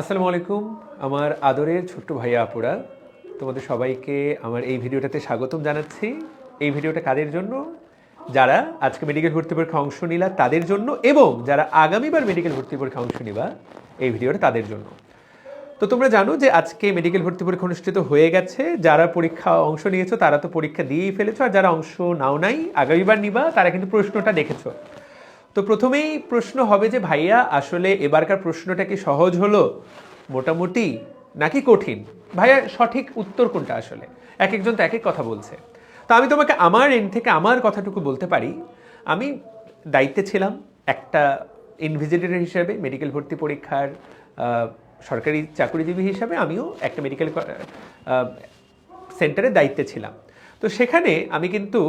আসসালামু আলাইকুম, আমার আদরের ছোট্ট ভাইয়া আপুরা। তোমাদের সবাইকে আমার এই ভিডিওটাতে স্বাগতম জানাচ্ছি। এই ভিডিওটা কাদের জন্য? যারা আজকে মেডিকেল ভর্তি পরীক্ষা অংশ নিলা, তাদের জন্য এবং যারা আগামীবার মেডিকেল ভর্তি পরীক্ষা অংশ নিবা, এই ভিডিওটা তাদের জন্য। তো তোমরা জানো যে আজকে মেডিকেল ভর্তি পরীক্ষা অনুষ্ঠিত হয়ে গেছে। যারা পরীক্ষা অংশ নিয়েছো, তারা তো পরীক্ষা দিয়েই ফেলেছো, আর যারা অংশ নাও নাই, আগামীবার নিবা, তারা কিন্তু প্রশ্নটা দেখেছ। তো প্রথমেই প্রশ্ন হবে যে, ভাইয়া, আসলে এবারকার প্রশ্নটা কি সহজ হলো? মোটামুটি নাকি কঠিন? ভাইয়া, সঠিক উত্তর কোনটা আসলে? এক একজন তো এক এক কথা বলছে। তো আমি তোমাকে আমার এন থেকে আমার কথাটুকু বলতে পারি। আমি দায়িত্বে ছিলাম একটা ইনভিজিলেটর হিসেবে মেডিকেল ভর্তি পরীক্ষার সরকারি চাকরিজীবী হিসাবে আমিও একটা মেডিকেল সেন্টারের দায়িত্বে ছিলাম। তো সেখানে আমি কিন্তু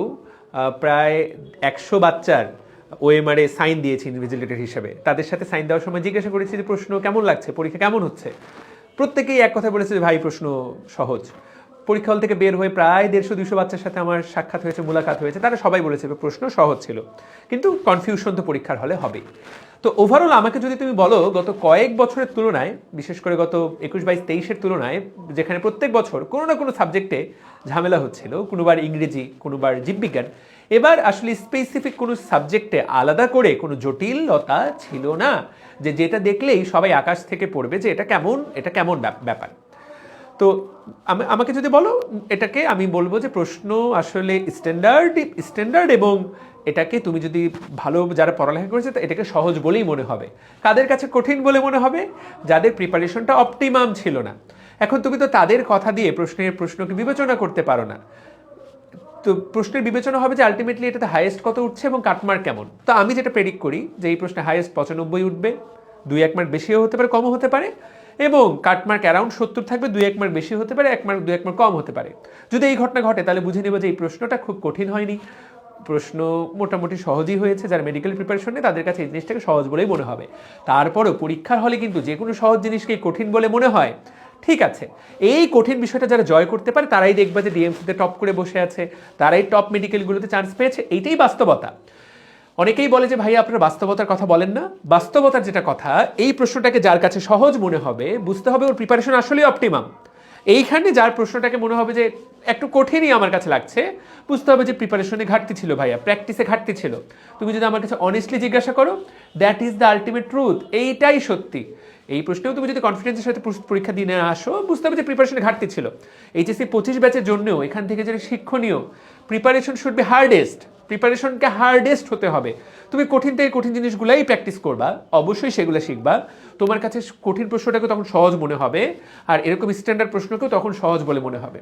প্রায় একশো বাচ্চার ওএমআরে সাইন দিয়েছি ইনভিজিলেটর হিসেবে। তাদের সাথে সাইন দেওয়ার সময় জিজ্ঞাসা করেছি যে প্রশ্ন কেমন লাগছে, পরীক্ষা কেমন হচ্ছে? প্রত্যেকেই এক কথা বলেছে যে, ভাই, প্রশ্ন সহজ। পরীক্ষা হল থেকে বের হয়ে প্রায় দেড়শো দুশো বাচ্চার সাথে আমার সাক্ষাৎ হয়েছে, মুলাকাত হয়েছে। তারা সবাই বলেছে প্রশ্ন সহজ ছিল। কিন্তু কনফিউশন তো পরীক্ষার হলে হবেই। তো ওভারঅল আমাকে যদি তুমি বলো, গত কয়েক বছরের তুলনায়, বিশেষ করে গত একুশ বাইশ তেইশের তুলনায়, যেখানে প্রত্যেক বছর কোনো না কোনো সাবজেক্টে ঝামেলা হচ্ছিল, কোনোবার ইংরেজি, কোনোবার জীববিজ্ঞান, এবার আসলে স্পেসিফিক কোনো সাবজেক্টে আলাদা করে কোনো জটিলতা ছিল না। যে যেটা দেখলেই সবাই আকাশ থেকে পড়বে যে এটা কেমন এটা কেমন ব্যাপ- ব্যাপার। তো আমি- আমাকে যদি বলো, এটাকে আমি বলব যে প্রশ্ন আসলে স্ট্যান্ডার্ড স্ট্যান্ডার্ড এবং এটাকে তুমি যদি ভালো যারা পড়ালেখা করেছে এটাকে সহজ বলেই মনে হবে। কাদের কাছে কঠিন বলে মনে হবে? যাদের প্রিপারেশনটা অপটিমাম ছিল না। এখন তুমি তো তাদের কথা দিয়ে প্রশ্নের প্রশ্নকে বিবেচনা করতে পারো না। তো প্রশ্নের বিবেচনা হবে যে আলটিমেটলি এটাতে হাইয়েস্ট কত উঠছে এবং কাটমার্ক কেমন? তো আমি যেটা প্রেডিক্ট করি যে এই প্রশ্নে হাইয়েস্ট পঁচানব্বই উঠবে। দুই এক মার্ক বেশিও হতে পারে, কমও হতে পারে। এবং কাটমার্ক অ্যারাউন্ড সত্তর থাকবে, দুই এক মার্ক বেশি হতে পারে, এক মার্ক, দুই এক মার্ক কম হতে পারে। যদি এই ঘটনা ঘটে, তাহলে বুঝে নেব যে এই প্রশ্নটা খুব কঠিন হয়নি। প্রশ্ন মোটামুটি সহজই হয়েছে, যারা মেডিকেল প্রিপারেশন নেই তাদের কাছে এই জিনিসটাকে সহজ বলেই মনে হবে। তারপরও পরীক্ষার হলে কিন্তু যে কোনো সহজ জিনিসকেই কঠিন বলে মনে হয়। ঠিক আছে, এই কঠিন বিষয়টা যারা জয় করতে পারে, তারাই দেখবে যে ডিএমসিতে টপ করে বসে আছে, তারাই টপ মেডিকেলগুলোতে চান্স পেয়েছে, এইটাই বাস্তবতা। অনেকেই বলে যে ভাই আপনারা বাস্তবতার কথা বলেন না। বাস্তবতার যেটা কথা, এই প্রশ্নটাকে যার কাছে সহজ মনে হবে, বুঝতে হবে ওর প্রিপারেশন আসলেই অপটিমাম এইখানে যার প্রশ্নটাকে মনে হবে যে, একটু কঠিনই আমার কাছে লাগছে, বুঝতে হবে যে প্রিপারেশনে ঘাটতি ছিল, ভাইয়া প্র্যাকটিসে ঘাটতি ছিল। তুমি যদি আমার কাছে অনেস্টলি জিজ্ঞাসা করো that is the ultimate truth এইটাই সত্যি। এই প্রশ্নেও তুমি যদি কনফিডেন্সের সাথে পরীক্ষা দিনে আসো, বুঝতে হবে যে প্রিপারেশনে ঘাটতি ছিল। এইচএসসি পঁচিশ ব্যাচের জন্যও এখান থেকে যেটা শিক্ষণীয় প্রিপারেশন শুড বি হার্ডেস্ট প্রিপারেশনকে হার্ডেস্ট হতে হবে। তুমি কঠিন থেকে কঠিন জিনিসগুলাই প্র্যাকটিস করবা, অবশ্যই সেগুলো শিখবা। তোমার কাছে কঠিন প্রশ্নটাকে তখন সহজ মনে হবে, আর এরকম স্ট্যান্ডার্ড প্রশ্নকেও তখন সহজ বলে মনে হবে।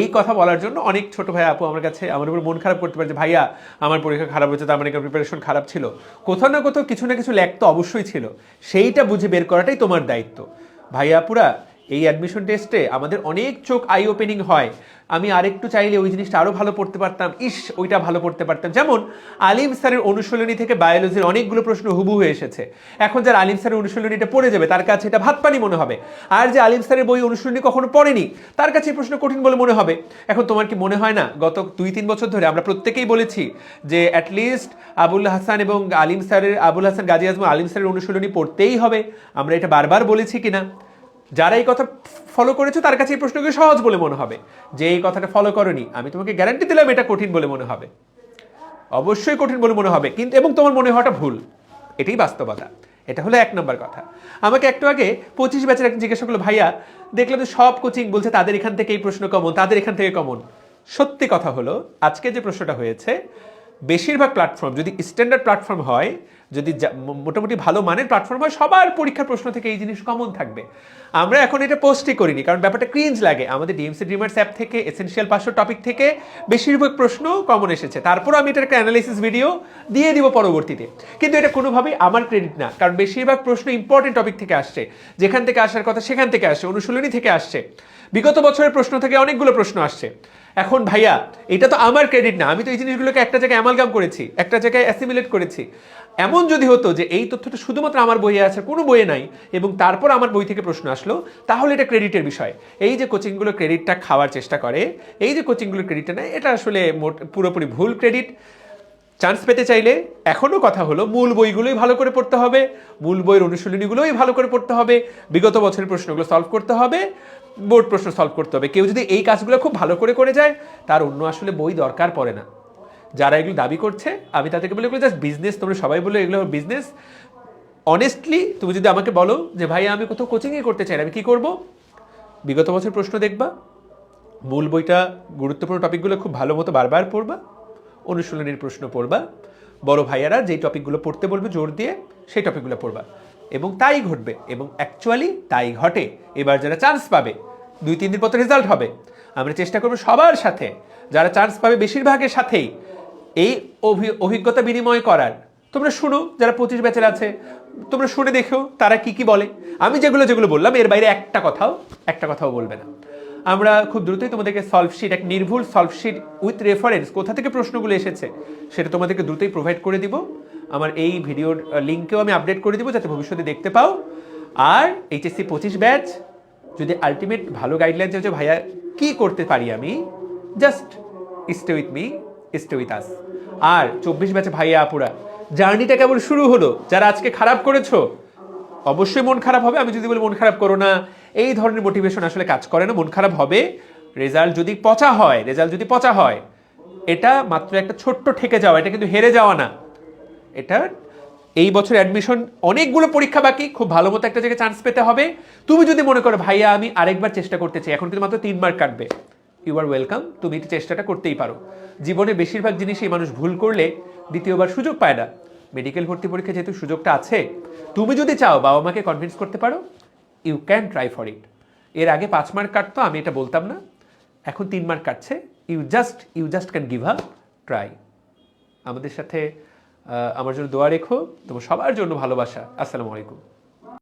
এই কথা বলার জন্য অনেক ছোট ভাই আপু আমার কাছে আমার উপর মন খারাপ করতে পারে যে, ভাইয়া, আমার পরীক্ষা খারাপ হয়েছে তার মানে প্রিপারেশন খারাপ ছিল। কোথাও না কোথাও কিছু না কিছু ল্যাক তো অবশ্যই ছিল। সেইটা বুঝে বের করাটাই তোমার দায়িত্ব। ভাইয়া আপুরা এই অ্যাডমিশন টেস্টে আমাদের অনেক চোখ আই ওপেনিং হয়। আমি আরেকটু চাইলে ওই জিনিসটা আরও ভালো পড়তে পারতাম। ইস, ওইটা ভালো পড়তে পারতাম। যেমন, আলিম স্যারের অনুশীলনী থেকে বায়োলজির অনেকগুলো প্রশ্ন হুবু হয়ে এসেছে। এখন যার আলিম স্যারের অনুশীলনীটা পড়ে যাবে, তার কাছে এটা ভাত পানি মনে হবে। আর যে আলিম স্যারের বই অনুশীলনী কখনো পড়েনি, তার কাছে এই প্রশ্ন কঠিন বলে মনে হবে। এখন তোমার কি মনে হয় না, গত দুই তিন বছর ধরে আমরা প্রত্যেকেই বলেছি যে অ্যাটলিস্ট আবুল হাসান এবং আলিম স্যারের, আবুল হাসান গাজী আজম আলিম স্যারের অনুশীলনী পড়তেই হবে। আমরা এটা বারবার বলেছি কিনা? যারা এই কথা ফলো করেছ, তার কাছে এই প্রশ্নকে সহজ বলে মনে হবে। যে এই কথাটা ফলো করনি, আমি তোমাকে গ্যারান্টি দিলাম এটা কঠিন বলে মনে হবে। অবশ্যই কঠিন বলে মনে হবে, কিন্তু এবং তোমার মনে হওয়াটা ভুল। এটাই বাস্তবতা। এটা হলো এক নম্বর কথা। আমাকে একটু আগে পঁচিশ ব্যাচের একজন জিজ্ঞাসা করল, ভাইয়া দেখলে তো সব কোচিং বলছে তাদের এখান থেকে এই প্রশ্ন কমন তাদের এখান থেকে কমন সত্যি কথা হলো, আজকে যে প্রশ্নটা হয়েছে, বেশিরভাগ প্ল্যাটফর্ম যদি স্ট্যান্ডার্ড প্ল্যাটফর্ম হয় যদি মোটামুটি ভালো মানের প্ল্যাটফর্ম হয়, সবার পরীক্ষার প্রশ্ন থেকে এই জিনিস কমন থাকবে। আমরা এখন এটা পোস্টই করিনি, কারণ ব্যাপারটা ক্রিঞ্জ লাগে। আমাদের ডিএমসি ড্রিমার্স অ্যাপ থেকে এসেনশিয়াল পাঁচশো টপিক থেকে বেশিরভাগ প্রশ্ন কমন এসেছে। তারপর আমি এটার একটা অ্যানালাইসিস ভিডিও দিয়ে দিব পরবর্তীতে। কিন্তু এটা কোনোভাবেই আমার ক্রেডিট না, কারণ বেশিরভাগ প্রশ্ন ইম্পর্টেন্ট টপিক থেকে আসছে। যেখান থেকে আসার কথা সেখান থেকে আসছে, অনুশীলনী থেকে আসছে। বিগত বছরের প্রশ্ন থেকে অনেকগুলো প্রশ্ন আসছে। এখন ভাইয়া, এটা তো আমার ক্রেডিট না। আমি তো এই জিনিসগুলোকে একটা জায়গায় অ্যামালগাম করেছি, একটা জায়গায় অ্যাসিমিলেট করেছি। এমন যদি হতো যে এই তথ্যটা শুধুমাত্র আমার বইয়ে আছে, কোনো বইয়ে নাই, এবং তারপর আমার বই থেকে প্রশ্ন আসলো, তাহলে এটা ক্রেডিটের বিষয়। এই যে কোচিংগুলো ক্রেডিটটা খাওয়ার চেষ্টা করে, এই যে কোচিংগুলো ক্রেডিটটা নেয়, এটা আসলে মোট পুরোপুরি ভুল ক্রেডিট চান্স পেতে চাইলে এখনও কথা হলো, মূল বইগুলোই ভালো করে পড়তে হবে, মূল বইয়ের অনুশীলনীগুলোই ভালো করে পড়তে হবে, বিগত বছরের প্রশ্নগুলো সলভ করতে হবে, বোর্ড প্রশ্ন সলভ করতে হবে। কেউ যদি এই কাজগুলো খুব ভালো করে করে যায়, তার অন্য আসলে বই দরকার পড়ে না। যারা এগুলো দাবি করছে, আমি তাদেরকে বলে এগুলো জাস্ট বিজনেস তোমরা সবাই বলে এগুলো বিজনেস অনেস্টলি তুমি যদি আমাকে বলো যে, ভাই, আমি কোথাও কোচিংয়ে করতে চাই আমি কি করব? বিগত বছর প্রশ্ন দেখবা, মূল বইটা গুরুত্বপূর্ণ টপিকগুলো খুব ভালো মতো বারবার পড়বা। অনুশীলনের প্রশ্ন পড়বা। বড় ভাইয়ারা যেই টপিকগুলো পড়তে বলবে, জোর দিয়ে সেই টপিকগুলো পড়বা। এবং তাই ঘটবে এবং অ্যাকচুয়ালি তাই ঘটে। এবার যারা চান্স পাবে, দুই, তিন দিন পর রেজাল্ট হবে। আমরা চেষ্টা করব সবার সাথে, যারা চান্স পাবে বেশিরভাগের সাথেই, এই অভি- অভিজ্ঞতা বিনিময় করার। তোমরা শুনো যারা পঁচিশ ব্যাচের আছে, তোমরা শুনে দেখো তারা কি কি বলে। আমি যেগুলো যেগুলো বললাম, এর বাইরে একটা কথাও একটা কথাও বলবে না। আমরা খুব দ্রুতই তোমাদেরকে সলভ শিট এক নির্ভুল সলভ শিট উইথ রেফারেন্স কোথা থেকে প্রশ্নগুলো এসেছে সেটা তোমাদেরকে দ্রুতই প্রোভাইড করে দিব। আমার এই ভিডিওর লিঙ্কেও আমি আপডেট করে দিব যাতে ভবিষ্যতে দেখতে পাও। আর এইচএসসি পঁচিশ ব্যাচ যদি আলটিমেট ভালো গাইডলাইন চাইছো ভাইয়া, কি করতে পারি আমি? Just stay with me stay with us আর চব্বিশ ব্যাচে ভাইয়া আপুরা জার্নিটা কেবল শুরু হলো। যারা আজকে খারাপ করেছ অবশ্যই মন খারাপ হবে। আমি যদি বলি, মন খারাপ করো না। এই ধরনের মোটিভেশন আসলে কাজ করে না। মন খারাপ হবে রেজাল্ট যদি পচা হয় রেজাল্ট যদি পচা হয়, এটা মাত্র একটা ছোট্ট ঠেকে যাওয়া, এটা কিন্তু হেরে যাওয়া না। এটা এই বছর অ্যাডমিশন অনেকগুলো পরীক্ষা বাকি, খুব ভালো মতো একটা জায়গায় চান্স পেতে হবে। তুমি যদি মনে করো, ভাইয়া, আমি আরেকবার চেষ্টা করতে চাই, এখন কিন্তু মাত্র তিন মার্ক কাটবে। ইউ আর ওয়েলকাম তুমি চেষ্টাটা করতেই পারো। জীবনে বেশিরভাগ জিনিসই মানুষ ভুল করলে দ্বিতীয়বার সুযোগ পায় না। মেডিকেল ভর্তি পরীক্ষা যেহেতু সুযোগটা আছে, তুমি যদি চাও বাবা মাকে কনভিন্স করতে পারো you can try for it এর আগে পাঁচ মার্ক কাটতো, আমি এটা বলতাম না। এখন তিন মার্ক কাটছে you just you just can give up try আমাদের সাথে আমার জন্য দোয়া রেখো, তোমার সবার জন্য ভালোবাসা। আসসালামু আলাইকুম।